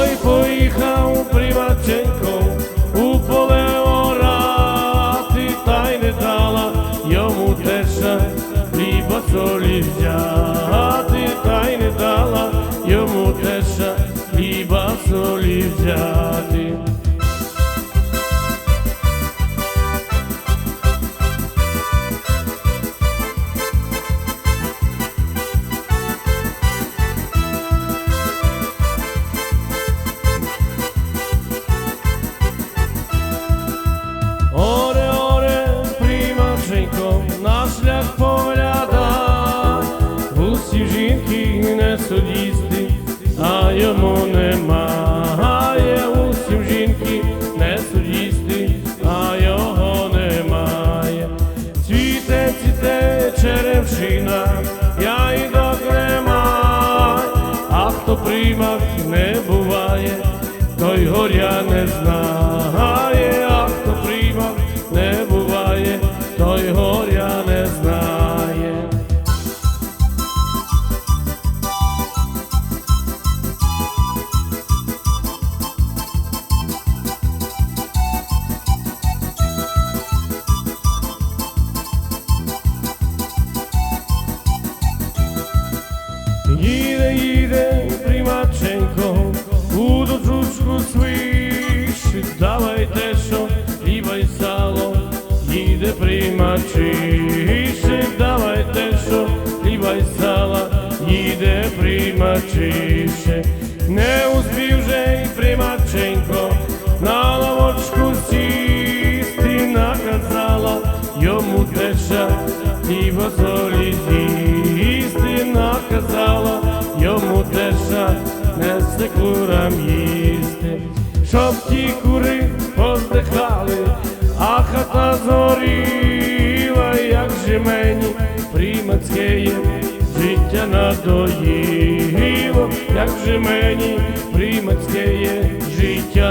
Oj pojechał prymacienką Upoleo raty tajne dala. Jomu tesza liba soli wziaty Tajne dala. Jomu tesza liba soli wziaty а йому немає, усім жінки не судісти, а його немає. Цвіте, цвіте черевшина, я й докрема, а хто приймав не буває, той горя не знає, Ide, ide primačenko U dočučku sviš Davaj tešo i bajsalo Ide primačiš Davaj tešo i bajsala Ide primačiše. Ne uspijuže i primačenko Na lavočku sisti Nakazala Jomu teša i vasolica курам їсти, щоб ті кури поздихали, а хата зоріла, як же мені примацьке життя надоїло, як же мені примацькеє життя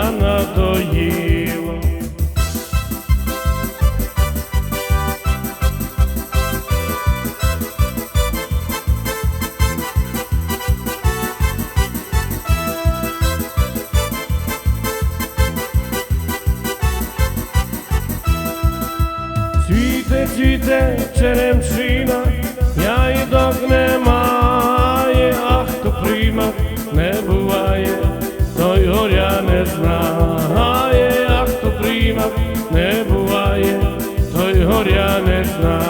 цвіте черемчина, яйдок немає, а хто приймав не буває, той горя не знає, а хто приймав не буває, той горя не знає.